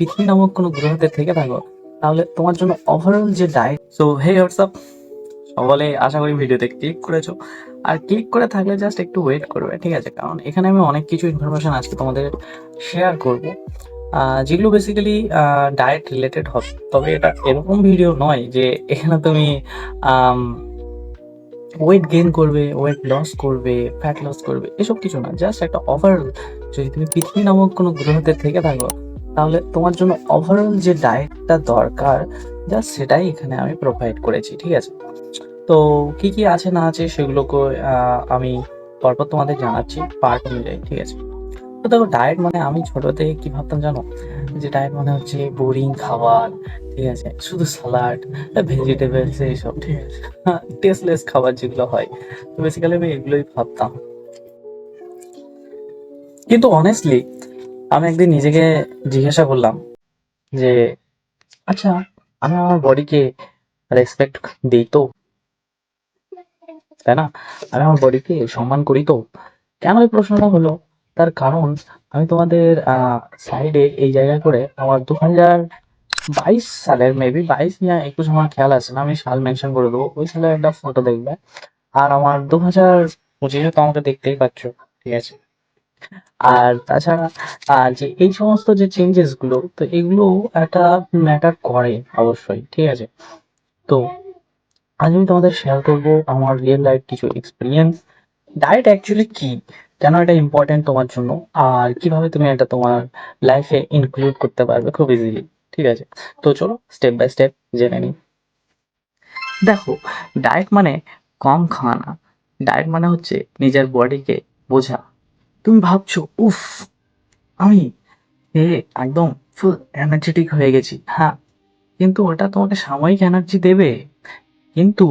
পৃথিবী নামক কোনো গ্রহতে থেকে থাকো, তাহলে তোমার জন্য ওভারঅল যে ডায়েট সো হে হোয়াটসঅ্যাপ সকলে আশা করি ভিডিওতে ক্লিক করেছ। আর ক্লিক করে থাকলে জাস্ট একটু ওয়েট করবে, ঠিক আছে? কারণ এখানে আমি অনেক কিছু ইনফরমেশন আজকে তোমাদের শেয়ার করব। যেগুলো বেসিক্যালি ডায়েট রিলেটেড হবে। তবে এটা এরকম ভিডিও নয় যে এখানে তুমি ওয়েট গেইন করবে ওয়েট লস করবে ফ্যাট লস করবে, এসব কিছু না। জাস্ট একটা ওভারঅল যদি তুমি পৃথিবী নামক কোনো গ্রহতে থেকে থাকো তাহলে তোমার জন্য ওভারঅল যে ডায়েটটা দরকার যা সেটাই এখানে আমি প্রোভাইড করেছি, ঠিক আছে? তো কি কি আছে না আছে সেগুলোকে আমি পরপর তোমাদের জানাচ্ছি পার্ট অনুযায়ী, ঠিক আছে? তো দেখো ডায়েট মানে আমি ছোট থেকে কি ভাবতাম জানো? যে ডায়েট মানে হচ্ছে বোরিং খাবার, ঠিক আছে? শুধু স্যালাড ভেজিটেবলস এইসব, ঠিক আছে? টেস্টলেস খাবার যেগুলো হয়। তো বেসিক্যালি আমি এগুলোই ভাবতাম। কিন্তু অনেস্টলি আমি একদিন নিজেকে জিজ্ঞাসা করলাম যে আচ্ছা আমি আমার বডিকে রেসপেক্ট দিই তো? তাই না? আমি আমার বডিকে সম্মান করি তো? কেন এই প্রশ্নটা হলো? তার কারণ, আমি তোমাদের সাইডে এই জায়গায় করে আমার দু হাজার বাইশ সালের মেবি বাইশ না, একুশ আমার খেয়াল আছে না, আমি সাল মেনশন করে দেবো। ওই সালের একটা ফটো দেখবে। আর আমার দু হাজার পঁচিশে তো আমাকে দেখতেই পাচ্ছ, ঠিক আছে? আর তাছাড়া, আর যে এই সমস্ত যে চেঞ্জেসগুলো, তো এগুলো একটা ম্যাটার করে অবশ্যই, ঠিক আছে? তো আজ আমি তোমাদের শেয়ার করব আমার রিয়েল লাইফ কিছু এক্সপিরিয়েন্স ডায়েট অ্যাকচুয়ালি কি? কেন এটা ইম্পর্টেন্ট তোমার জন্য? আর কীভাবে তুমি এটা তোমার লাইফে ইনক্লুড করতে পারবে খুব ইজিলি ঠিক আছে? তো চলো স্টেপ বাই স্টেপ জেনে নিই। দেখো ডায়েট মানে কম খাওয়া না। ডায়েট মানে হচ্ছে নিজের বডিকে বোঝা। তুমি ভাবছ, উফ, আমি এ একদম ফুল এনার্জেটিক হয়ে গেছি। হ্যাঁ কিন্তু ওটা তোমাকে সাময়িক এনার্জি দেবে। কিন্তু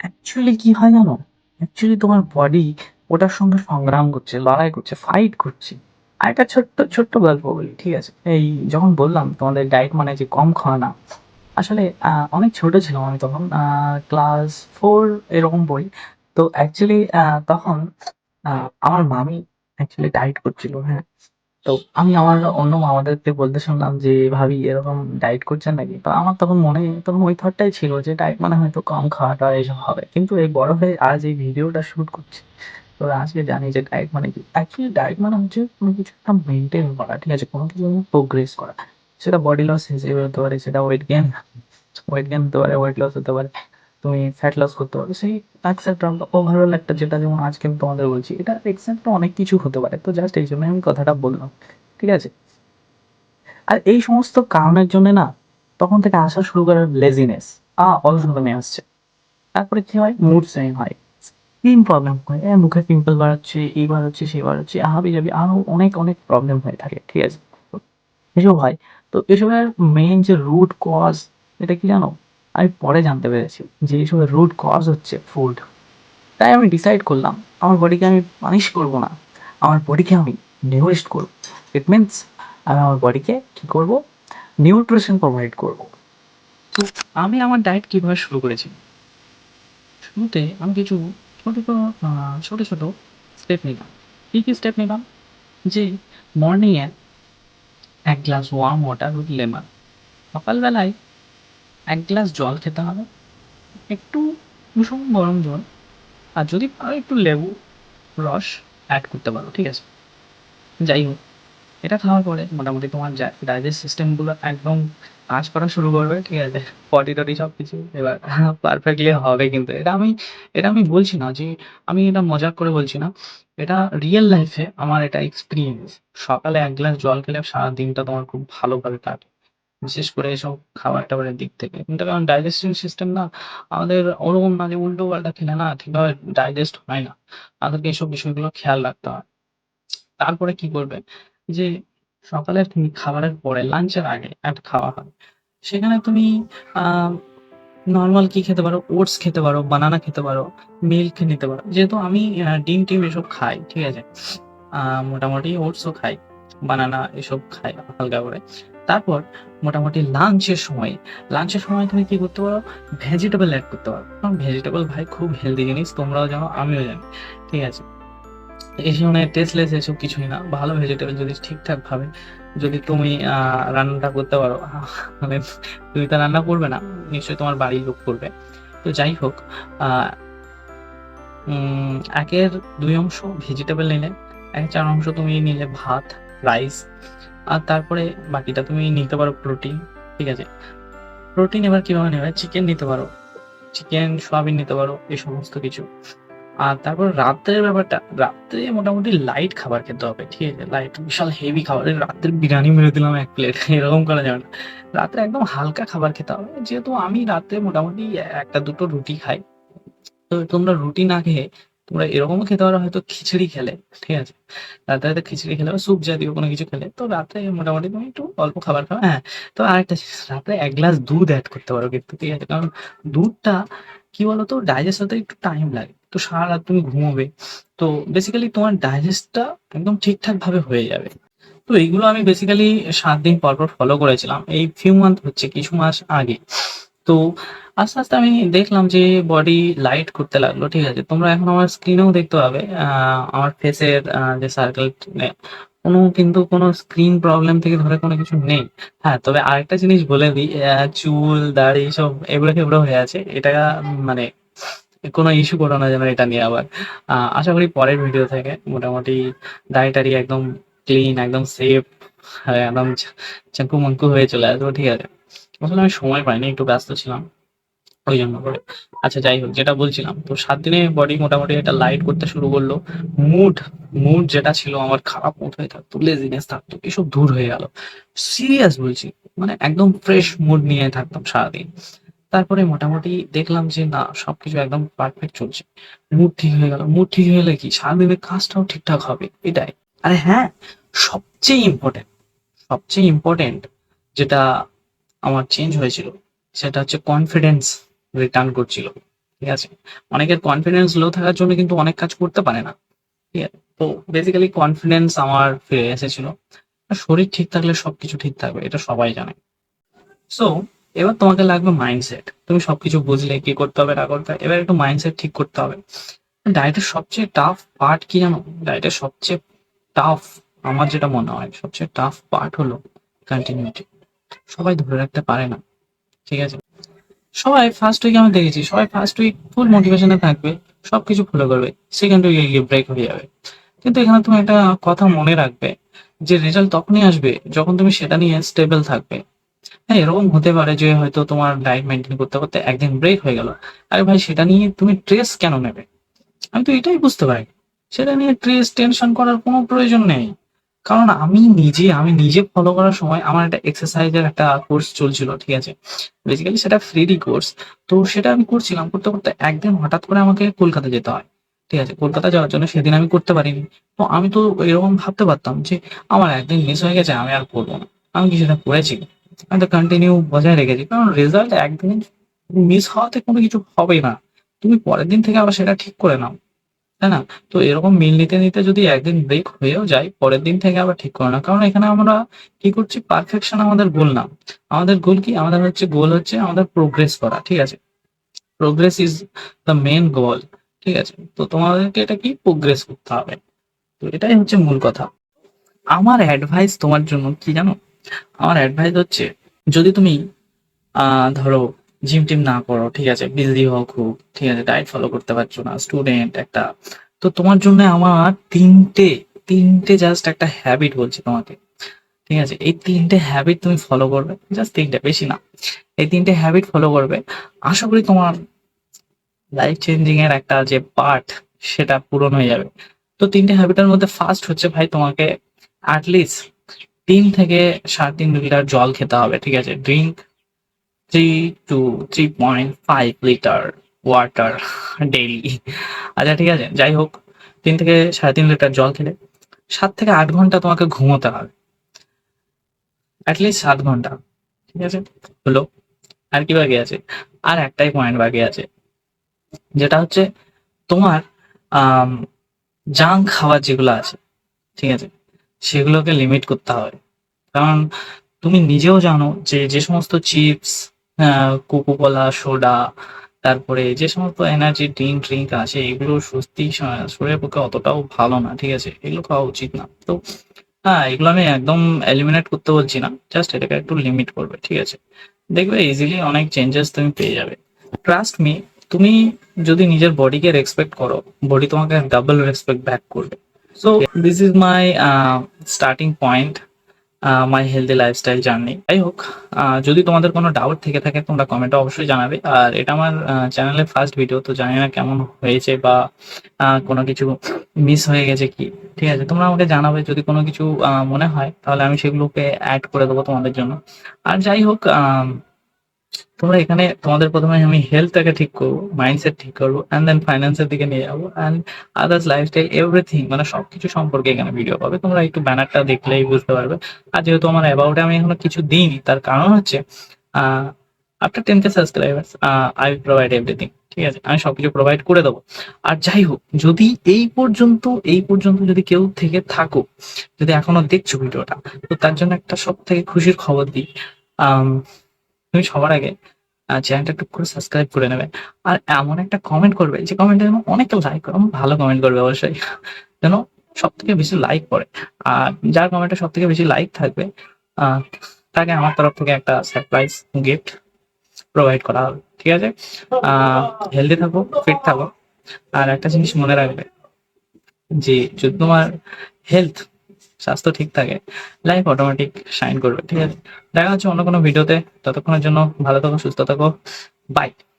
অ্যাকচুয়ালি কি হয় জানো? অ্যাকচুয়ালি তোমার বডি ওটার সঙ্গে সংগ্রাম করছে, লড়াই করছে ফাইট করছে। আর একটা ছোট্ট ছোট্ট গল্প বলি, ঠিক আছে? এই যখন বললাম তোমাদের ডায়েট মানে যে কম খাওয়া না আসলে অনেক ছোট ছিলাম আমি তখন ক্লাস ফোর এরকম বই। তো অ্যাকচুয়ালি তখন আমার মামি অ্যাকচুয়ালি ডায়েট করছিল হ্যাঁ। তো আমি আমার অন্য মামাদেরকে বলতে শুনলাম যে, ভাবি, এরকম ডায়েট করছেন নাকি? তো আমার তখন মনে, তখন ওই থটটাই ছিল যে ডায়েট মানে হয়তো কম খাওয়াটা এইসব হবে। কিন্তু এই বড় হয়ে আজ এই ভিডিওটা শুট করছি। তো আজকে জানি যে ডায়েট মানে কি? অ্যাকচুয়ালি ডায়েট মানে হচ্ছে কোনো কিছু একটা মেনটেন করা, ঠিক আছে? কোনো কিছু প্রোগ্রেস করা। সেটা বডি লস হিসেবে হতে পারে, সেটা ওয়েট গেন ওয়েট গেন হতে পারে ওয়েট লস হতে পারে। তুমি ফ্যাট লস করতে পারো সেই এক্সেট্রা ওভারঅল একটা যেটা যেমন আজকে আমি তোমাদের বলছি এটা এক্সেট্রা অনেক কিছু হতে পারে। তো জাস্ট এই জন্য আমি কথাটা বললাম ঠিক আছে? আর এই সমস্ত কারণের জন্য না তখন থেকে আসা শুরু করে লেজিনেস আ অলসতা নিয়ে আসছে। তারপরে কি হয়? মুড সুইং হয়। স্কিন প্রবলেম হয়। এ, মুখে পিম্পল বাড়াচ্ছে এই বাড়াচ্ছে সেই বাড়াচ্ছে আহাবি যাবি আরও অনেক অনেক প্রবলেম হয়ে থাকে ঠিক আছে? এসব হয়। তো এসবের মেইন যে রুট কজ এটা কি জানো? আমি পরে জানতে পেরেছি যে এইসবের রুট কজ হচ্ছে ফুড তাই আমি ডিসাইড করলাম, আমার বডিকে আমি পানিশ করব না। আমার বডিকে আমি নিউরিস্ট করব। ইট মিনস আমি আমার বডিকে কী করব? নিউট্রিশন প্রোভাইড করব। তো আমি আমার ডায়েট কীভাবে শুরু করেছি? শুরুতে আমি কিছু ছোটো ছোটো ছোটো স্টেপ নিলাম। কী কী স্টেপ নিলাম? যে মর্নিংয়ে এক glass warm water with lemon সকালবেলায় এক গ্লাস জল খেতে হবে, একটু কুসুম গরম জল, আর যদি পারো একটু লেবু রস অ্যাড করতে পারো, ঠিক আছে? যাই হোক, এটা খাওয়ার পরে মোটামুটি তোমার ডাইজেস্ট সিস্টেমগুলো একদম কাজ করা শুরু করবে, ঠিক আছে? পটি টটি সব কিছু এবার পারফেক্টলি হবে কিন্তু। এটা আমি এটা আমি বলছি না যে আমি এটা মজাক করে বলছি না। এটা রিয়েল লাইফে আমার এটা এক্সপিরিয়েন্স সকালে এক গ্লাস জল খেলে সারা দিনটা তোমার খুব ভালোভাবে কাটে। বিশেষ করে এসব খাবার টাবারের দিক থেকে। কিন্তু কারণ ডাইজেস্টিভ সিস্টেম না আমাদের ওরকম না যে উল্টো পাল্টা খেলে না ঠিকভাবে ডাইজেস্ট হয় না। আমাদেরকে এইসব বিষয়গুলো খেয়াল রাখতে হয়। তারপরে কি করবে? যে সকালের তুমি খাবারের পরে লাঞ্চের আগে একটা খাওয়া হয়। সেখানে তুমি নর্মাল কি খেতে পারো? ওটস খেতে পারো বানানা খেতে পারো মিল্ক নিতে পারো। যেহেতু আমি ডিম টিম এসব খাই, ঠিক আছে? মোটামুটি ওটসও খাই বানানা এসব খাই হালকা করে। তারপর মোটামুটি লাঞ্চের সময়। লাঞ্চের সময় তুমি কি করতে পারো? ভেজিটেবল অ্যাড করতে পারো। কারণ ভেজিটেবল ভাই খুব হেলদি জিনিস, তোমরাও জানো, আমিও জানি। ঠিক আছে? এই ধরনের টেস্টলেস এসব কিছুই না। ভালো ভেজিটেবল যদি ঠিকঠাক ভাবে যদি তুমি রান্নাটা করতে পারো মানে তুমি তো রান্না করবে না, নিশ্চয়ই তোমার বাড়ির লোক করবে। তো যাই হোক একের দুই অংশ ভেজিটেবল নিলে এক চার অংশ তুমি নিলে ভাত রাইস আর তারপরে বাকিটা তুমি নিতে পারো প্রোটিন ঠিক আছে? প্রোটিন এবার কীভাবে নেবে? চিকেন নিতে পারো। চিকেন সোয়াবিন নিতে পারো, এই সমস্ত কিছু। আর তারপর রাত্রের ব্যাপারটা, রাত্রে মোটামুটি লাইট খাবার খেতে হবে, ঠিক আছে? লাইট বিশাল হেভি খাবার। রাত্রে বিরিয়ানি মেরে দিলাম এক প্লেট এরকম করা যাবে না। রাত্রে একদম হালকা খাবার খেতে হবে। যেহেতু আমি রাত্রে মোটামুটি একটা দুটো রুটি খাই, তো তোমরা রুটি না খেয়ে তোমরা এরকমও খেতে পারো, হয়তো খিচুড়ি খেলে, ঠিক আছে? রাতে হয়তো খিচড়ি খেলে বা স্যুপ জাতীয় কোনো কিছু খেলে, তো রাতে মোটামুটি তুমি একটু অল্প খাবার খাও হ্যাঁ? তো আরেকটা জিনিস, রাতে এক গ্লাস দুধ অ্যাড করতে পারো কিন্তু, ঠিক আছে? কারণ দুধটা, কি বলতো ডাইজেস্ট হতে একটু টাইম লাগে। তো সারা রাত তুমি ঘুমোবে, তো বেসিক্যালি তোমার ডাইজেস্টটা একদম ঠিকঠাক ভাবে হয়ে যাবে। তো এইগুলো আমি বেসিক্যালি সাত দিন পর পর ফলো করেছিলাম। এই ফিউ মান্থ হচ্ছে, কিছু মাস আগে। তো আস্তে আস্তে আমি দেখলাম যে বডি লাইট করতে লাগল, ঠিক আছে? তোমরা এখন আমার স্ক্রিনেও দেখতে পাবে আমার ফেসের যে সার্কেল কোনো কিন্তু কোনো স্ক্রিন প্রবলেম থেকে ধরে কোনো কিছু নেই। হ্যাঁ তবে আরেকটা জিনিস বলে দিই চুল, দাড়ি সব এগুলো এগুলো হয়ে আছে। এটা মানে কোনো ইস্যু করো না যেন এটা নিয়ে আবার। আশা করি পরের ভিডিও থেকে মোটামুটি দাড়ি টাড়ি একদম ক্লিন একদম সেফ একদম চাঙ্কু মাঙ্কু হয়ে চলে আসব, ঠিক আছে। আসলে আমি সময় পাইনি, একটু ব্যস্ত ছিলাম, ওই জন্য করে। আচ্ছা যাই হোক, যেটা বলছিলাম, তো সাত দিনে বডি মোটামুটি এটা লাইট করতে শুরু করল। মুড মুড যেটা ছিল আমার খারাপ মুড হয়ে থাকতো লেজিনেস থাকতো, এসব দূর হয়ে গেল। সিরিয়াস বলছি মানে একদম ফ্রেশ মুড নিয়ে থাকতাম সারাদিন। তারপরে মোটামুটি দেখলাম যে, না, সবকিছু একদম পারফেক্ট চলছে। মুড ঠিক হয়ে গেল মুড ঠিক হয়ে গেলে কি সারাদিনের কাজটাও ঠিকঠাক হবে, এটাই। আরে হ্যাঁ সবচেয়ে ইম্পর্টেন্ট সবচেয়ে ইম্পর্টেন্ট যেটা আমার চেঞ্জ হয়েছিল, সেটা হচ্ছে কনফিডেন্স রিটার্ন করছিল, ঠিক আছে? অনেকের কনফিডেন্স লো থাকার জন্য কিন্তু অনেক কাজ করতে পারে না, ঠিক আছে? তো বেসিক্যালি কনফিডেন্স আমার ফিরে এসেছিল। শরীর ঠিক থাকলে সবকিছু ঠিক থাকবে, এটা সবাই জানে। সো এবার তোমাকে লাগবে মাইন্ডসেট তুমি সবকিছু বুঝলে কি করতে হবে, না করতে হবে, এবার একটু মাইন্ডসেট ঠিক করতে হবে। ডায়েটের সবচেয়ে টাফ পার্ট কি জানো? ডায়েটের সবচেয়ে টাফ আমার যেটা মনে হয়, সবচেয়ে টাফ পার্ট হলো কন্টিনিউটি সবাই ধরে রাখতে পারে না, ঠিক আছে? সবাই ফার্স্ট উইক আমি দেখেছি, সবাই ফার্স্ট উইক ফুল মোটিভেশনে থাকবে, সবকিছু ফলো করবে সেকেন্ড উইকে গিয়ে ব্রেক হয়ে যাবে। কিন্তু এখানে তুমি একটা কথা মনে রাখবে, যে রেজাল্ট তখনই আসবে যখন তুমি সেটা নিয়ে স্টেবল থাকবে। হ্যাঁ এরকম হতে পারে যে হয়তো তোমার ডায়েট মেনটেন করতে করতে একদিন ব্রেক হয়ে গেল। আরে ভাই, সেটা নিয়ে তুমি ট্রেস কেন নেবে? আমি তো এটাই বুঝতে পারি। সেটা নিয়ে ট্রেস টেনশন করার কোনো প্রয়োজন নেই। কারণ আমি নিজে আমি নিজে ফলো করার সময় আমার একটা এক্সারসাইজের একটা কোর্স চলছিল, ঠিক আছে? বেসিক্যালি সেটা ফ্রি কোর্স তো সেটা আমি করছিলাম, করতে করতে একদিন হঠাৎ করে আমাকে কলকাতা যেতে হয়, ঠিক আছে? কলকাতা যাওয়ার জন্য সেদিন আমি করতে পারিনি। তো আমি তো এরকম ভাবতে পারতাম যে আমার একদিন মিস হয়ে গেছে, আমি আর করব না। আমি কি সেটা করেছি? আমি তো কন্টিনিউ বজায় রেখেছি। কারণ রেজাল্ট একদিন মিস হওয়াতে কোনো কিছু হবে না। তুমি পরের দিন থেকে আবার সেটা ঠিক করে নাও। তাই না? তো এরকম মিল নিতে নিতে যদি একদিন ব্রেক হয়েও যায়, পরের দিন থেকে আবার ঠিক করে না। কারণ এখানে আমরা কি করছি? পারফেকশন আমাদের গোল না। আমাদের গোল কি? আমাদের হচ্ছে গোল হচ্ছে আমাদের প্রোগ্রেস করা, ঠিক আছে? Progress is the main goal ঠিক আছে? তো তোমাদেরকে এটা কি? প্রোগ্রেস করতে হবে। তো এটাই হচ্ছে মূল কথা। আমার অ্যাডভাইস তোমার জন্য কি জানো? আমার অ্যাডভাইস হচ্ছে, যদি তুমি ধরো জিম টিম না করো, ঠিক আছে? বিজি হও খুব, ঠিক আছে? ডায়েট ফলো করতে পারছ না স্টুডেন্ট একটা। তো তোমার জন্য আমার তিনটে তিনটে জাস্ট একটা হ্যাবিট বলছি তোমাকে, ঠিক আছে? এই তিনটে হ্যাবিট তুমি ফলো করবে জাস্ট তিনটে, বেশি না। এই তিনটে হ্যাবিট ফলো করবে। আশা করি তোমার লাইফ চেঞ্জিং এর একটা যে পার্ট সেটা পূরণ হয়ে যাবে। তো তিনটে হ্যাবিটের মধ্যে ফার্স্ট হচ্ছে ভাই তোমাকে অ্যাটলিস্ট তিন থেকে সাড়ে তিন লিটার জল খেতে হবে, ঠিক আছে? Drink three to three point five litre water daily আচ্ছা ঠিক আছে, যাই হোক, তিন থেকে সাড়ে তিন লিটার জল খেলে, সাত থেকে আট ঘণ্টা তোমাকে ঘুমোতে হবে। অ্যাটলিস্ট সাত ঘণ্টা, ঠিক আছে? হলো, আর কি বাকি আছে? আর একটাই পয়েন্ট বাকি আছে, যেটা হচ্ছে তোমার জাঙ্ক খাবার যেগুলো আছে, ঠিক আছে? সেগুলোকে লিমিট করতে হবে। কারণ তুমি নিজেও জানো যে যে সমস্ত চিপস কোকো কোলা সোডা তারপরে যে সমস্ত এনার্জি ড্রিঙ্ক ড্রিঙ্ক আছে, এগুলো সত্যি শরীরের পক্ষে অতটাও ভালো না, ঠিক আছে? এগুলো খাওয়া উচিত না। তো হ্যাঁ এগুলো আমি একদম এলিমিনেট করতে বলছি না জাস্ট এটাকে একটু লিমিট করবে, ঠিক আছে? দেখবে ইজিলি অনেক চেঞ্জেস তুমি পেয়ে যাবে। ট্রাস্ট মি তুমি যদি নিজের বডিকে রেসপেক্ট করো বডি তোমাকে ডাবল রেসপেক্ট ব্যাক করবে। So this is my starting point my healthy lifestyle journey যাই হোক যদি তোমাদের কোনো ডাউট থেকে থাকে, তোমরা কমেন্টে অবশ্যই জানাবে। আর এটা আমার চ্যানেলের ফার্স্ট ভিডিও তো জানি না কেমন হয়েছে বা কোনো কিছু মিস হয়ে গেছে কি। ঠিক আছে, তোমরা আমাকে জানাবে। যদি কোনো কিছু মনে হয়, তাহলে আমি সেগুলোকে অ্যাড করে দেবো তোমাদের জন্য। আর যাই হোক তোমরা এখানে তোমাদের প্রথমে আমি হেলথটাকে ঠিক করব মাইন্ডসেট ঠিক করব অ্যান্ড দেন ফাইন্যান্সের দিকে নিয়ে যাব অ্যান্ড আদার্স লাইফস্টাইল এভরিথিং মানে সবকিছু সম্পর্কে এখানে ভিডিও পাবে। তোমরা একটু ব্যানারটা দেখলেই বুঝতে পারবে। আর যেহেতু আমার অ্যাবাউটে আমি এখনও কিছু দিইনি, তার কারণ হচ্ছে after ten K subscribers I will provide everything ঠিক আছে? আমি সবকিছু প্রোভাইড করে দেবো। আর যাই হোক, যদি এই পর্যন্ত এই পর্যন্ত যদি কেউ থেকে থাকো, যদি এখনও দেখছ ভিডিওটা তো তার জন্য একটা সব থেকে খুশির খবর দিই। তুমি সবার আগে চ্যানেলটা একটু করে সাবস্ক্রাইব করে নেবে। আর এমন একটা কমেন্ট করবে যে কমেন্টে যেন অনেকে লাইক করে ভালো কমেন্ট করবে অবশ্যই। যেন সব থেকে বেশি লাইক করে। আর যার কমেন্টে সব থেকে বেশি লাইক থাকবে তাকে আমার তরফ থেকে একটা সারপ্রাইজ গিফট প্রোভাইড করা হবে, ঠিক আছে? হেলদি থাকো ফিট থাকো। আর একটা জিনিস মনে রাখবে যে যদি তোমার হেলথ স্বাস্থ্য ঠিক থাকে লাইফ অটোমেটিক শাইন করবে, ঠিক আছে? দেখা হচ্ছে অন্য কোনো ভিডিওতে ততক্ষণের জন্য ভালো থাকো, সুস্থ থাকো বাই